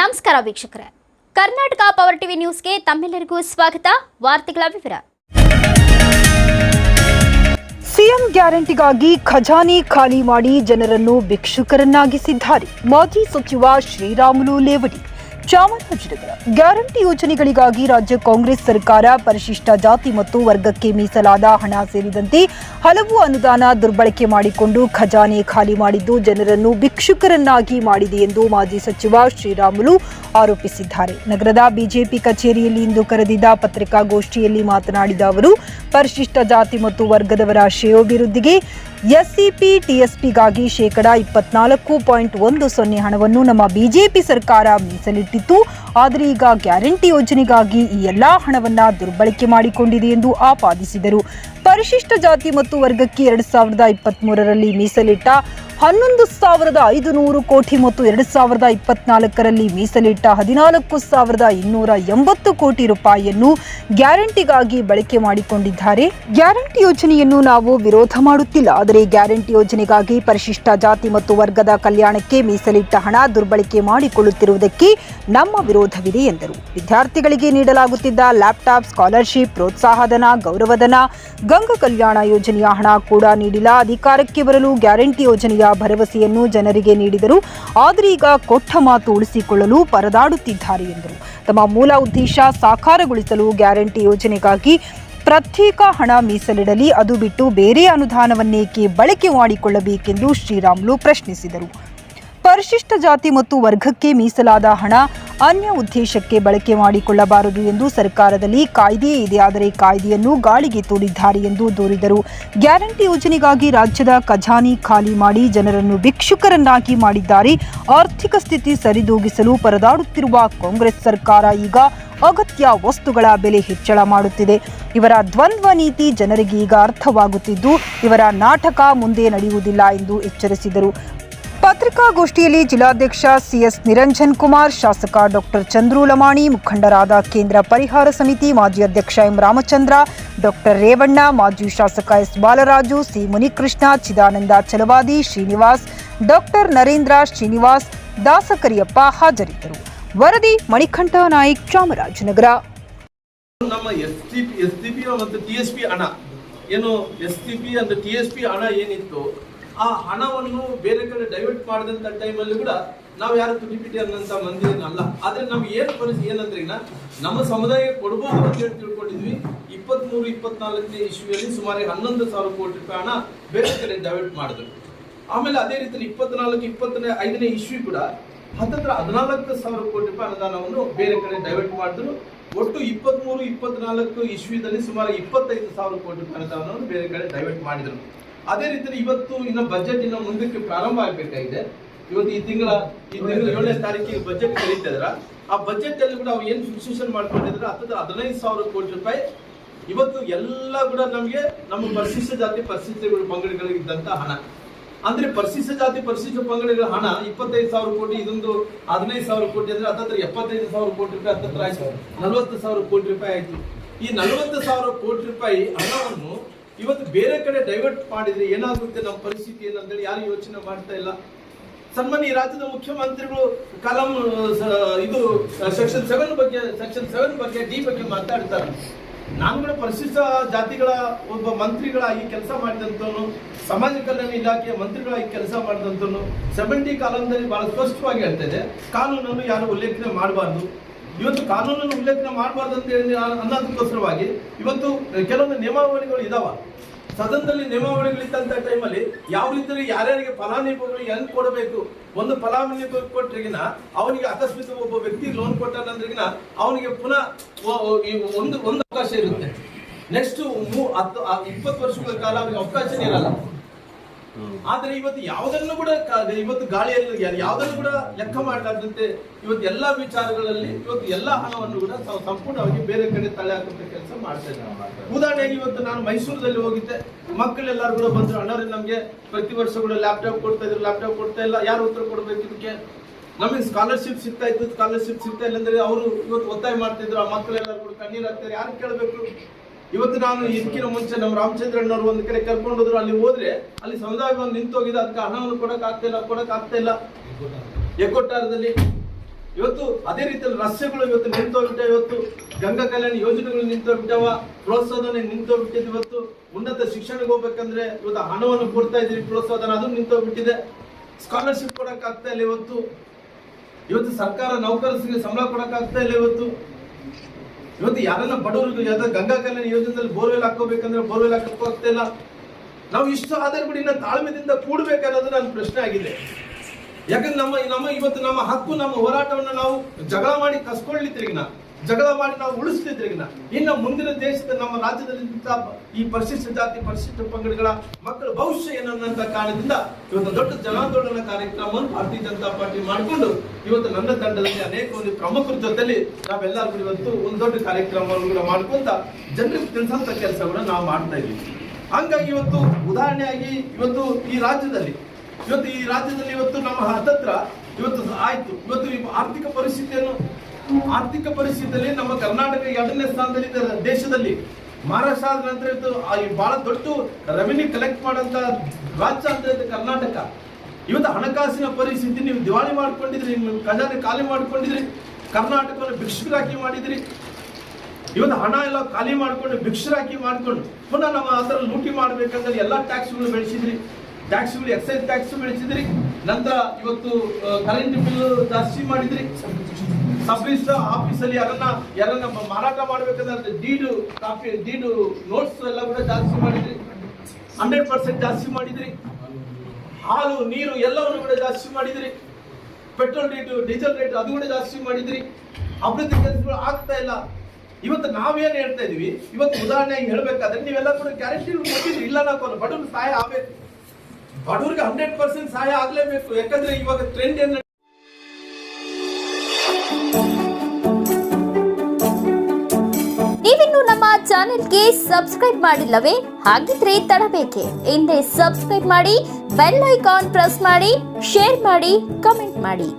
ನಮಸ್ಕಾರ ವೀಕ್ಷಕರೇ. Karnataka power TV ನ್ಯೂಸ್ಗೆ ತಮ್ಮೆಲ್ಲರಿಗೂ ಸ್ವಾಗತ. ವಾರ್ತೆಗಳ ವಿವರ. ಸಿಎಂ ಗ್ಯಾರಂಟಿಗಾಗಿ ಖಜಾನೆ ಖಾಲಿ ಮಾಡಿ ಜನರನ್ನು ಭಿಕ್ಷುಕರನ್ನಾಗಿಸಿದ್ದಾರೆ. ಮಾಜಿ ಸಚಿವ ಶ್ರೀರಾಮುಲು ಲೇವಡಿ. ಚಾಮರಾಜನಗರ ಗ್ಯಾರಂಟಿ ಯೋಜನೆಗಳಿಗಾಗಿ ರಾಜ್ಯ ಕಾಂಗ್ರೆಸ್ ಸರ್ಕಾರ ಪರಿಶಿಷ್ಟ ಜಾತಿ ಮತ್ತು ವರ್ಗಕ್ಕೆ ಮೀಸಲಾದ ಹಣ ಸೇರಿದಂತೆ ಹಲವು ಅನುದಾನ ದುರ್ಬಳಕೆ ಮಾಡಿಕೊಂಡು ಖಜಾನೆ ಖಾಲಿ ಮಾಡಿದ್ದು ಜನರನ್ನು ಭಿಕ್ಷುಕರನ್ನಾಗಿ ಮಾಡಿದೆ ಎಂದು ಮಾಜಿ ಸಚಿವ ಶ್ರೀರಾಮುಲು ಆರೋಪಿಸಿದ್ದಾರೆ. ನಗರದ ಬಿಜೆಪಿ ಕಚೇರಿಯಲ್ಲಿ ಇಂದು ಕರೆದಿದ್ದ ಪತ್ರಿಕಾಗೋಷ್ಠಿಯಲ್ಲಿ ಮಾತನಾಡಿದ ಅವರು, ಪರಿಶಿಷ್ಟ ಜಾತಿ ಮತ್ತು ವರ್ಗದವರ ಶ್ರೇಯೋಭಿವೃದ್ಧಿಗೆ ಎಸ್ಸಿಪಿ ಟಿಎಸ್ಪಿಗಾಗಿ ಶೇಕಡ ಇಪ್ಪತ್ನಾಲ್ಕು ಪಾಯಿಂಟ್ ಒಂದು ಸೊನ್ನೆ ಹಣವನ್ನು ನಮ್ಮ ಬಿಜೆಪಿ ಸರ್ಕಾರ ಮೀಸಲಿಟ್ಟಿತ್ತು. ಆದರೆ ಈಗ ಗ್ಯಾರಂಟಿ ಯೋಜನೆಗಾಗಿ ಈ ಎಲ್ಲಾ ಹಣವನ್ನ ದುರ್ಬಳಕೆ ಮಾಡಿಕೊಂಡಿದೆ ಎಂದು ಆಪಾದಿಸಿದರು. ಪರಿಶಿಷ್ಟ ಜಾತಿ ಮತ್ತು ವರ್ಗಕ್ಕೆ ಎರಡು ಸಾವಿರದ ಇಪ್ಪತ್ತ್ ಮೀಸಲಿಟ್ಟ ಹನ್ನೊಂದು ಸಾವಿರದ ಐದು ನೂರು ಕೋಟಿ ಮತ್ತು ಎರಡು ಸಾವಿರದ ಇಪ್ಪತ್ನಾಲ್ಕರಲ್ಲಿ ಮೀಸಲಿಟ್ಟ ಹದಿನಾಲ್ಕು ಸಾವಿರದ ಇನ್ನೂರ ಎಂಬತ್ತು ಕೋಟಿ ರೂಪಾಯಿಯನ್ನು ಗ್ಯಾರಂಟಿಗಾಗಿ ಬಳಕೆ ಮಾಡಿಕೊಂಡಿದ್ದಾರೆ. ಗ್ಯಾರಂಟಿ ಯೋಜನೆಯನ್ನು ನಾವು ವಿರೋಧ ಮಾಡುತ್ತಿಲ್ಲ. ಆದರೆ ಗ್ಯಾರಂಟಿ ಯೋಜನೆಗಾಗಿ ಪರಿಶಿಷ್ಟ ಜಾತಿ ಮತ್ತು ವರ್ಗದ ಕಲ್ಯಾಣಕ್ಕೆ ಮೀಸಲಿಟ್ಟ ಹಣ ದುರ್ಬಳಕೆ ಮಾಡಿಕೊಳ್ಳುತ್ತಿರುವುದಕ್ಕೆ ನಮ್ಮ ವಿರೋಧವಿದೆ ಎಂದರು. ವಿದ್ಯಾರ್ಥಿಗಳಿಗೆ ನೀಡಲಾಗುತ್ತಿದ್ದ ಲ್ಯಾಪ್ಟಾಪ್, ಸ್ಕಾಲರ್ಶಿಪ್ ಪ್ರೋತ್ಸಾಹಧನ ಗೌರವಧನ ಗಂಗಾ ಕಲ್ಯಾಣ ಯೋಜನೆಯ ಹಣ ಕೂಡ ನೀಡಿಲ್ಲ. ಅಧಿಕಾರಕ್ಕೆ ಬರಲು ಗ್ಯಾರಂಟಿ ಯೋಜನೆಯ ಭರವಸೆಯನ್ನು ಜನರಿಗೆ ನೀಡಿದರು. ಆದರೆ ಈಗ ಕೊಟ್ಟ ಮಾತು ಉಳಿಸಿಕೊಳ್ಳಲು ಪರದಾಡುತ್ತಿದ್ದಾರೆ ಎಂದರು. ತಮ್ಮ ಮೂಲ ಉದ್ದೇಶ ಸಾಕಾರಗೊಳಿಸಲು ಗ್ಯಾರಂಟಿ ಯೋಜನೆಗಾಗಿ ಪ್ರತ್ಯೇಕ ಹಣ ಮೀಸಲಿಡಲಿ. ಅದು ಬಿಟ್ಟು ಬೇರೆ ಅನುದಾನವನ್ನೇಕೆ ಬಳಕೆ ಮಾಡಿಕೊಳ್ಳಬೇಕೆಂದು ಶ್ರೀರಾಮುಲು ಪ್ರಶ್ನಿಸಿದರು. ಪರಿಶಿಷ್ಟ ಜಾತಿ ಮತ್ತು ವರ್ಗಕ್ಕೆ ಮೀಸಲಾದ ಹಣ ಅನ್ಯ ಉದ್ದೇಶಕ್ಕೆ ಬಳಕೆ ಮಾಡಿಕೊಳ್ಳಬಾರದು ಎಂದು ಸರ್ಕಾರದಲ್ಲಿ ಕಾಯ್ದೆಯೇ ಇದೆ. ಆದರೆ ಕಾಯ್ದೆಯನ್ನು ಗಾಳಿಗೆ ತೋರಿದ್ದಾರೆ ಎಂದು ದೂರಿದರು. ಗ್ಯಾರಂಟಿ ಯೋಜನೆಗಾಗಿ ರಾಜ್ಯದ ಖಜಾನೆ ಖಾಲಿ ಮಾಡಿ ಜನರನ್ನು ಭಿಕ್ಷುಕರನ್ನಾಗಿ ಮಾಡಿದ್ದಾರೆ. ಆರ್ಥಿಕ ಸ್ಥಿತಿ ಸರಿದೂಗಿಸಲು ಪರದಾಡುತ್ತಿರುವ ಕಾಂಗ್ರೆಸ್ ಸರ್ಕಾರ ಈಗ ಅಗತ್ಯ ವಸ್ತುಗಳ ಬೆಲೆ ಹೆಚ್ಚಳ ಮಾಡುತ್ತಿದೆ. ಇವರ ದ್ವಂದ್ವ ನೀತಿ ಜನರಿಗೆ ಈಗ ಅರ್ಥವಾಗುತ್ತಿದ್ದು, ಇವರ ನಾಟಕ ಮುಂದೆ ನಡೆಯುವುದಿಲ್ಲ ಎಂದು ಎಚ್ಚರಿಸಿದರು. ಪತ್ರಿಕಾಗೋಷ್ಠಿಯಲ್ಲಿ ಜಿಲ್ಲಾಧ್ಯಕ್ಷ ಸಿಎಸ್ ನಿರಂಜನ್ ಕುಮಾರ್, ಶಾಸಕ ಡಾಕ್ಟರ್ ಚಂದ್ರು ಲಮಾಣಿ, ಮುಖಂಡರಾದ ಕೇಂದ್ರ ಪರಿಹಾರ ಸಮಿತಿ ಮಾಜಿ ಅಧ್ಯಕ್ಷ ಎಂ ರಾಮಚಂದ್ರ ಡಾಕ್ಟರ್ ರೇವಣ್ಣ, ಮಾಜಿ ಶಾಸಕ S Balaraju, C Munikrishna, Chidananda Chalavadi, Srinivas doctor Narendra Srinivas, Dasakariyappa ಹಾಜರಿದ್ದರು. ವರದಿ ಮಣಿಕಂಠ ನಾಯಕ್, ಚಾಮರಾಜನಗರ. ಏನು ಎಸ್ ಟಿ ಪಿ ಅಂದ್ರೆ ಟಿ ಎಸ್ ಪಿ ಹಣ ಏನಿತ್ತು? ಆ ಹಣವನ್ನು ಬೇರೆ ಕಡೆ ಡೈವರ್ಟ್ ಮಾಡಿದಂತ ಟೈಮಲ್ಲಿ ಕೂಡ ನಾವು ಯಾರು ತುಟಿ ಪಿಟಿ ಅನ್ನಂತ ಮಂದಿ ಅಲ್ಲ. ಆದ್ರೆ ನಮ್ಗೆ ಏನ್ ಪರಿಸ್ಥಿತಿ ಏನಂದ್ರೆ ಈಗ ನಮ್ಮ ಸಮುದಾಯಕ್ಕೆ ಕೊಡ್ಬೋದು ಅಂತ ಹೇಳಿ ತಿಳ್ಕೊಂಡಿದ್ವಿ. ಇಪ್ಪತ್ಮೂರು, ಇಪ್ಪತ್ನಾಲ್ಕನೇ ಇಶ್ವಿಯಲ್ಲಿ ಸುಮಾರು ಹನ್ನೊಂದು ಸಾವಿರ ಕೋಟಿ ರೂಪಾಯಿ ಹಣ ಬೇರೆ ಕಡೆ ಡೈವರ್ಟ್ ಮಾಡಿದ್ರು. ಆಮೇಲೆ ಅದೇ ರೀತಿ ಇಪ್ಪತ್ನಾಲ್ಕು, ಇಪ್ಪತ್ತನೇ, ಐದನೇ ಇಶ್ವಿ ಕೂಡ ಹತ್ತತ್ರ ಹದಿನಾಲ್ಕು ಸಾವಿರ ಕೋಟಿ ರೂಪಾಯಿ ಅನುದಾನವನ್ನು ಬೇರೆ ಕಡೆ ಡೈವರ್ಟ್ ಮಾಡಿದ್ರು. ಒಟ್ಟು ಇಪ್ಪತ್ಮೂರು, ಇಪ್ಪತ್ನಾಲ್ಕು ಇಶ್ವಿದಲ್ಲಿ ಸುಮಾರು ಇಪ್ಪತ್ತೈದು ಸಾವಿರ ಕೋಟಿ ರೂಪಾಯಿ ಅನುದಾನವನ್ನು ಬೇರೆ ಕಡೆ ಡೈವರ್ಟ್ ಮಾಡಿದ್ರು. ಅದೇ ರೀತಿ ಇವತ್ತು ಇನ್ನು ಬಜೆಟ್ ಇನ್ನು ಮುಂದಕ್ಕೆ ಪ್ರಾರಂಭ ಆಗ್ಬೇಕಾಗಿದೆ ಇವತ್ತು ಈ ತಿಂಗಳ ಈ ತಿಂಗಳ ಏಳನೇ ತಾರೀಕಿಗೆ ಬಜೆಟ್ ಕರೀತಿದ್ರ ಆ ಬಜೆಟ್ ಅಲ್ಲಿ ಕೂಡ ಅವ್ರು ಏನ್ ಫಿಕ್ಸೇಷನ್ ಮಾಡ್ಕೊಂಡಿದ್ರೆ ಹತ್ತದ ಹದಿನೈದು ಸಾವಿರ ಕೋಟಿ ರೂಪಾಯಿ. ಇವತ್ತು ಎಲ್ಲ ಕೂಡ ನಮಗೆ ನಮ್ಮ ಪರಿಶಿಷ್ಟ ಜಾತಿ ಪರಿಶಿಷ್ಟ ಪಂಗಡಗಳಿಗೆ ಇದ್ದಂತ ಹಣ. ಅಂದ್ರೆ ಪರಿಶಿಷ್ಟ ಜಾತಿ ಪರಿಶಿಷ್ಟ ಪಂಗಡಗಳ ಹಣ ಇಪ್ಪತ್ತೈದು ಸಾವಿರ ಕೋಟಿ, ಇದೊಂದು ಹದಿನೈದು ಸಾವಿರ ಕೋಟಿ ಅಂದ್ರೆ ಹತ್ತತ್ರ ಎಪ್ಪತ್ತೈದು ಸಾವಿರ ಕೋಟಿ ರೂಪಾಯಿ, ಹತ್ತತ್ರ ಆಯ್ತು ನಲವತ್ತು ಸಾವಿರ ಕೋಟಿ ರೂಪಾಯಿ ಆಯ್ತು. ಈ ನಲವತ್ತು ಸಾವಿರ ಕೋಟಿ ರೂಪಾಯಿ ಹಣವನ್ನು ಇವತ್ತು ಬೇರೆ ಕಡೆ ಡೈವರ್ಟ್ ಮಾಡಿದ್ರೆ ಏನಾಗುತ್ತೆ? ನಮ್ಮ ಪರಿಸ್ಥಿತಿ ಏನಂತೇಳಿ ಯಾರು ಯೋಚನೆ ಮಾಡ್ತಾ ಇಲ್ಲ. ಸನ್ಮಾನ್ಯ ರಾಜ್ಯದ ಮುಖ್ಯಮಂತ್ರಿಗಳು ಕಲಂ ಇದು ಸೆಕ್ಷನ್ ಸೆವೆನ್ ಬಗ್ಗೆ ಸೆಕ್ಷನ್ ಸೆವೆನ್ ಬಗ್ಗೆ ಡಿ ಬಗ್ಗೆ ಮಾತಾಡ್ತಾರೆ. ನಾನು ಕೂಡ ಪರಿಶಿಷ್ಟ ಜಾತಿಗಳ ಒಬ್ಬ ಮಂತ್ರಿಗಳಾಗಿ ಕೆಲಸ ಮಾಡಿದಂತವನು ಸಮಾಜ ಕಲ್ಯಾಣ ಇಲಾಖೆಯ ಮಂತ್ರಿಗಳಾಗಿ ಕೆಲಸ ಮಾಡಿದಂತವನು ಸೆವೆಂಟಿ ಕಾಲಂದಲ್ಲಿ ಬಹಳ ಸ್ಪಷ್ಟವಾಗಿ ಹೇಳ್ತಾ ಇದೆ. ಕಾನೂನನ್ನು ಯಾರು ಉಲ್ಲೇಖನೆ ಮಾಡಬಾರ್ದು. ಇವತ್ತು ಕಾನೂನನ್ನು ಉಲ್ಲೇಖನೆ ಮಾಡಬಾರ್ದು ಅಂತ ಹೇಳಿ ಅನ್ನೋದಕ್ಕೋಸ್ಕರವಾಗಿ ಇವತ್ತು ಕೆಲವೊಂದು ನಿಯಮಾವಳಿಗಳು ಇದಾವ. ಸದನದಲ್ಲಿ ನಿಯಮಾವಳಿಗಳಿದ್ದಂತ ಟೈಮಲ್ಲಿ ಯಾವ ರೀತಿಯಲ್ಲಿ ಯಾರ್ಯಾರಿಗೆ ಫಲಾನುಭವಿಗಳು ಹೆಂಗ್ ಕೊಡಬೇಕು, ಒಂದು ಫಲಾನುಭವಿ ಕೊಟ್ಟರಿಗಿನ ಅವನಿಗೆ ಅಕಸ್ಮಿತ ಒಬ್ಬ ವ್ಯಕ್ತಿ ಲೋನ್ ಕೊಟ್ಟಿನ ಅವನಿಗೆ ಪುನಃ ಒಂದು ಒಂದು ಅವಕಾಶ ಇರುತ್ತೆ. ನೆಕ್ಸ್ಟ್ ಇಪ್ಪತ್ತು ವರ್ಷಗಳ ಕಾಲ ಅವನಿಗೆ ಅವಕಾಶನೇ ಇರಲ್ಲ. ಆದ್ರೆ ಇವತ್ತು ಯಾವುದನ್ನು ಕೂಡ ಇವತ್ತು ಗಾಳಿಯಲ್ಲಿ ಯಾವುದನ್ನು ಕೂಡ ಲೆಕ್ಕ ಮಾಡಲಾರ್ದಂತೆ ಇವತ್ತು ಎಲ್ಲಾ ವಿಚಾರಗಳಲ್ಲಿ ಇವತ್ತು ಎಲ್ಲಾ ಹಣವನ್ನು ಕೂಡ ಸಂಪೂರ್ಣವಾಗಿ ಬೇರೆ ಕಡೆ ತಲೆ ಹಾಕುವಂತ ಕೆಲಸ ಮಾಡ್ತಾ ಇದ್ದಾರೆ. ಉದಾಹರಣೆಗೆ ಇವತ್ತು ನಾನು ಮೈಸೂರಲ್ಲಿ ಹೋಗಿದ್ದೆ. ಮಕ್ಕಳೆಲ್ಲರೂ ಕೂಡ ಬಂದ್ರು ಅಣ್ಣವ್ರೆ ನಮ್ಗೆ ಪ್ರತಿ ವರ್ಷ ಕೂಡ ಲ್ಯಾಪ್ಟಾಪ್ ಕೊಡ್ತಾ ಇದ್ರು ಲ್ಯಾಪ್ಟಾಪ್ ಕೊಡ್ತಾ ಇಲ್ಲ ಯಾರು ಉತ್ತರ ಕೊಡ್ಬೇಕು ಇದಕ್ಕೆ? ನಮಗೆ ಸ್ಕಾಲರ್ಶಿಪ್ ಸಿಗ್ತಾ ಇತ್ತು ಸ್ಕಾಲರ್ಶಿಪ್ ಸಿಗ್ತಾ ಇಲ್ಲ ಅಂದ್ರೆ ಅವರು ಇವತ್ತು ಒತ್ತಾಯ ಮಾಡ್ತಿದ್ರು ಆ ಮಕ್ಕಳೆಲ್ಲರೂ ಕೂಡ ಕಣ್ಣೀರ್ ಹಾಕ್ತಾರೆ ಯಾರು ಕೇಳಬೇಕು? ಇವತ್ತು ನಾನು ಇದಕ್ಕಿಂತ ಮುಂಚೆ ನಮ್ಮ ರಾಮಚಂದ್ರಣ್ಣವ್ರು ಒಂದು ಕಡೆ ಕರ್ಕೊಂಡು ಹೋದ್ರು, ಅಲ್ಲಿ ಹೋದ್ರೆ ಅಲ್ಲಿ ಸಮುದಾಯ ನಿಂತು ಹೋಗಿದೆ ಅದಕ್ಕೆ ಹಣವನ್ನು ಕೊಡಕ್ ಆಗ್ತಾ ಇಲ್ಲ, ಕೊಡಕ್ ಆಗ್ತಾ ಇಲ್ಲ. ಎಕ್ಕೊಟ್ಟಾರದಲ್ಲಿ ಇವತ್ತು ಅದೇ ರೀತಿಯಲ್ಲಿ ರಸ್ತೆಗಳು ಇವತ್ತು ನಿಂತೋಗ್ಬಿಟ್ಟೆ ಇವತ್ತು ಗಂಗಾ ಕಲ್ಯಾಣ ಯೋಜನೆಗಳು ನಿಂತೋಗ್ಬಿಟ್ಟವ ಪ್ರೋತ್ಸಾಹನೆ ನಿಂತೋಗ್ಬಿಟ್ಟಿದೆ ಇವತ್ತು. ಉನ್ನತ ಶಿಕ್ಷಣಕ್ಕೆ ಹೋಗ್ಬೇಕಂದ್ರೆ ಇವತ್ತು ಹಣವನ್ನು ಕೊಡ್ತಾ ಇದ್ದೀರಿ ಪ್ರೋತ್ಸಾಹನ ಅದು ನಿಂತೋಗ್ಬಿಟ್ಟಿದೆ. ಸ್ಕಾಲರ್ಶಿಪ್ ಕೊಡಕ್ ಆಗ್ತಾ ಇಲ್ಲ ಇವತ್ತು. ಇವತ್ತು ಸರ್ಕಾರ ನೌಕರರಿಗೆ ಸಂಬಳ ಕೊಡಕ್ ಆಗ್ತಾ ಇಲ್ಲ ಇವತ್ತು. ಇವತ್ತು ಯಾರೆಲ್ಲ ಬಡವರು ಗಂಗಾ ಕಲ್ಯಾಣ ಯೋಜನೆಯಲ್ಲಿ ಬೋರ್ವೆಲ್ ಹಾಕೋಬೇಕಂದ್ರೆ ಬೋರ್ವೆಲ್ ಹಾಕಕ್ಕೂ ಆಗ್ತಿಲ್ಲ ನಾವು ಇಷ್ಟು ಆಧಾರ ಬಿಡಿ ಇನ್ನ ತಾಳ್ಮೆದಿಂದ ಕೂಡ್ಬೇಕನ್ನೋದು ನನ್ನ ಪ್ರಶ್ನೆ ಆಗಿದೆ. ಯಾಕಂದ್ರೆ ನಮ್ಮ ನಮ್ಮ ಇವತ್ತು ನಮ್ಮ ಹಕ್ಕು, ನಮ್ಮ ಹೋರಾಟವನ್ನು ನಾವು ಜಗಳ ಮಾಡಿ ಕಸ್ಕೊಳ್ಳಿತ್ರಿಗಿನ ಜಗಳ ಮಾಡಿ ನಾವು ಉಳಿಸ್ತಿದ್ರೆ ಇನ್ನು. ಮುಂದಿನ ದೇಶದ ನಮ್ಮ ರಾಜ್ಯದಲ್ಲಿ ಈ ಪರಿಶಿಷ್ಟ ಜಾತಿ, ಪರಿಶಿಷ್ಟ ಪಂಗಡಗಳ ಮಕ್ಕಳ ಭವಿಷ್ಯ ಏನನ್ನಂತ ಕಾರಣದಿಂದ ಇವತ್ತು ದೊಡ್ಡ ಜನಾಂದೋಲನ ಕಾರ್ಯಕ್ರಮವನ್ನು ಭಾರತೀಯ ಜನತಾ ಪಾರ್ಟಿ ಮಾಡಿಕೊಂಡು ಇವತ್ತು ನನ್ನ ತಂಡದಲ್ಲಿ ಅನೇಕ ಒಂದು ಪ್ರಮುಖರ ಜೊತೆಯಲ್ಲಿ ನಾವೆಲ್ಲರೂ ಇವತ್ತು ಒಂದು ದೊಡ್ಡ ಕಾರ್ಯಕ್ರಮವನ್ನು ಕೂಡ ಮಾಡ್ಕೊಂತ ಜನರಿಗೆ ತಿಳಿಸಂತ ಕೆಲಸವನ್ನು ನಾವು ಮಾಡ್ತಾ ಇದ್ದೀವಿ. ಹಂಗಾಗಿ ಇವತ್ತು ಉದಾಹರಣೆಯಾಗಿ ಇವತ್ತು ಈ ರಾಜ್ಯದಲ್ಲಿ, ಇವತ್ತು ಈ ರಾಜ್ಯದಲ್ಲಿ ಇವತ್ತು ನಮ್ಮ ಹತ್ತತ್ರ ಇವತ್ತು ಆಯ್ತು. ಇವತ್ತು ಆರ್ಥಿಕ ಪರಿಸ್ಥಿತಿಯನ್ನು ಆರ್ಥಿಕ ಪರಿಸ್ಥಿತಿಯಲ್ಲಿ ನಮ್ಮ ಕರ್ನಾಟಕ ಎರಡನೇ ಸ್ಥಾನದಲ್ಲಿ ದೇಶದಲ್ಲಿ ಮಹಾರಾಷ್ಟ್ರ ಆದ ನಂತರ ಬಹಳ ದೊಡ್ಡ ರೆವಿನ್ಯೂ ಕಲೆಕ್ಟ್ ಮಾಡಂತ ರಾಜ್ಯ ಅಂತ ಇದೆ ಕರ್ನಾಟಕ. ಇವತ್ತು ಹಣಕಾಸಿನ ಪರಿಸ್ಥಿತಿ ನೀವು ದಿವಾಳಿ ಮಾಡ್ಕೊಂಡಿದ್ರಿ, ನಿಮ್ಮ ಖಜಾನೆ ಖಾಲಿ ಮಾಡ್ಕೊಂಡಿದ್ರಿ, ಕರ್ನಾಟಕವನ್ನು ಭಿಕ್ಷುಕರಾಕಿ ಮಾಡಿದ್ರಿ. ಇವತ್ತು ಹಣ ಎಲ್ಲ ಖಾಲಿ ಮಾಡ್ಕೊಂಡು ಭಿಕ್ಷರಾಕಿ ಮಾಡ್ಕೊಂಡು ಪುನಃ ನಮ್ಮ ಅದರ ಲೂಟಿ ಮಾಡ್ಬೇಕಂದ್ರೆ ಎಲ್ಲ ಟ್ಯಾಕ್ಸ್ಗಳು ಬೆಳೆಸಿದ್ರಿ. ಟ್ಯಾಕ್ಸ್ಗಳು ಎಕ್ಸೈಸ್ ಟ್ಯಾಕ್ಸ್ ಬೆಳೆಸಿದ್ರಿ ನಂತರ ಇವತ್ತು ಕರೆಂಟ್ ಬಿಲ್ ಜಾಸ್ತಿ ಮಾಡಿದ್ರಿ. ಸಬ್ ರಿಜಿಸ್ಟರ್ ಆಫೀಸಲ್ಲಿ ಅದನ್ನ ಯಾರನ್ನ ಮಾರಾಟ ಮಾಡಬೇಕಾದ್ರೆ ಡೀಡು ಕಾಪಿ ಡೀಡು ನೋಟ್ಸ್ ಎಲ್ಲ ಕೂಡ ಜಾಸ್ತಿ ಮಾಡಿದ್ರಿ. ಹಂಡ್ರೆಡ್ ಪರ್ಸೆಂಟ್ ಜಾಸ್ತಿ ಮಾಡಿದ್ರಿ. ಹಾಲು, ನೀರು ಎಲ್ಲವನ್ನು ಕೂಡ ಜಾಸ್ತಿ ಮಾಡಿದ್ರಿ. ಪೆಟ್ರೋಲ್ ರೇಟು ಡೀಸೆಲ್ ರೇಟ್ ಅದು ಕೂಡ ಜಾಸ್ತಿ ಮಾಡಿದ್ರಿ. ಅಭಿವೃದ್ಧಿ ಕೆಲಸಗಳು ಆಗ್ತಾ ಇಲ್ಲ. ಇವತ್ತು ನಾವೇನು ಹೇಳ್ತಾ ಇದೀವಿ? ಇವತ್ತು ಉದಾಹರಣೆಯಾಗಿ ಹೇಳ್ಬೇಕಾದ್ರೆ ನೀವೆಲ್ಲ ಕೂಡ ಗ್ಯಾರಂಟಿ ಇಲ್ಲ ನಾವು ಬಡವರು ಸಹಾಯ ಆಗ್ಬೇಕು ಬಡವ್ರಿಗೆ ಹಂಡ್ರೆಡ್ ಪರ್ಸೆಂಟ್ ಸಹಾಯ ಆಗಲೇಬೇಕು. ಯಾಕಂದ್ರೆ ಇವಾಗ ಟ್ರೆಂಡ್ ಏನ್ ನೀವಿನ್ನು ನಮ್ಮ ಚಾನೆಲ್ಗೆ ಸಬ್ಸ್ಕ್ರೈಬ್ ಮಾಡಿಲ್ಲವೇ? ಹಾಗಿದ್ರೆ ತಡಬೇಕೆ. ಹಿಂದೆ ಸಬ್ಸ್ಕ್ರೈಬ್ ಮಾಡಿ, ಬೆಲ್ ಐಕಾನ್ ಪ್ರೆಸ್ ಮಾಡಿ, ಶೇರ್ ಮಾಡಿ, ಕಮೆಂಟ್ ಮಾಡಿ.